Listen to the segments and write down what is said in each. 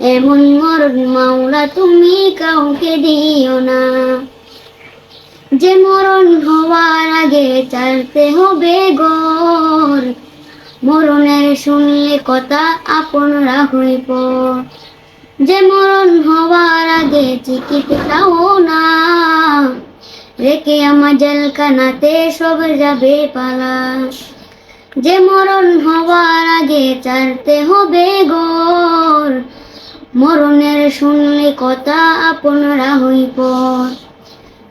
এমন মরণ মাওলা তুমি কাউকে দিও না। যে মরণ হওয়ার আগে চাইতে হবে গর মরণের শুনলে কথা আপনরা হইব যে মরণ হওয়ার আগে চিকিৎসাও না। রেখে আমার জেলখানাতে সব যাবে পালা। যে মরণ হওয়ার আগে চারতে হবে গর মরণের শুনলে কথা আপনরা হইব।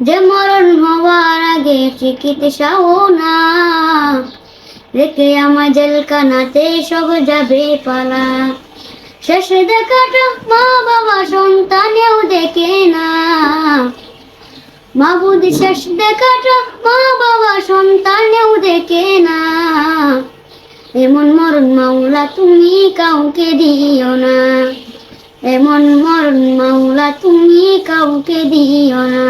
যে মরণ হওয়ার আগে চিকিৎসাও না, রেখে আমার জেলখানাতে সব যাবে পালা। শেষ দেখাটা মা বাবা সন্তানেও দেখে না। মাবুদ শেষ দেখাটা মা বাবা সন্তানেও দেখে না। এমন মরণ মাওলা তুমি কাউকে দিও না। এমন মরণ মাওলা তুমি কাউকে দিও না।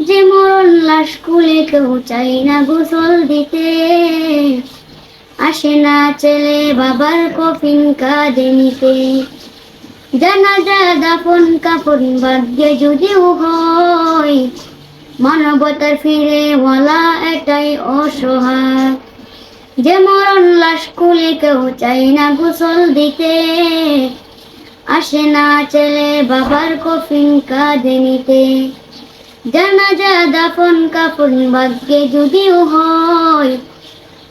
যে মরণ লাশ কুলে কেউ চাই না গোসল দিতে। আসে না ছেলে বাবার কফিন কাঁদে নিতে। জানাজা দাফন কাপন ভাগ্যে যদিও হয়, মানবতার ফিরে বলা এটাই অসহায়। যে মরণ লাশ কুলে কেউ চাই না গোসল দিতে। আসে না ছেলে বাবার কফিন কাঁদে নিতে জানাজা দাফন কাপন ভাগ্যে যদিও হয়,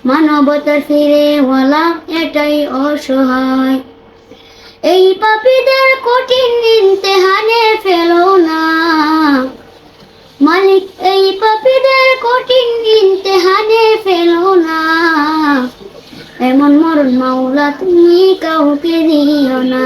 মানবতার ফিরে বলা এটাই অসহায়। এই পাপীদের কঠিন ইমতেহানে ফেলো না। মালিক, এই পাপীদের কঠিন ইমতেহানে ফেলো না। এমন মরণ মাওলা তুমি কাউকে দিও না।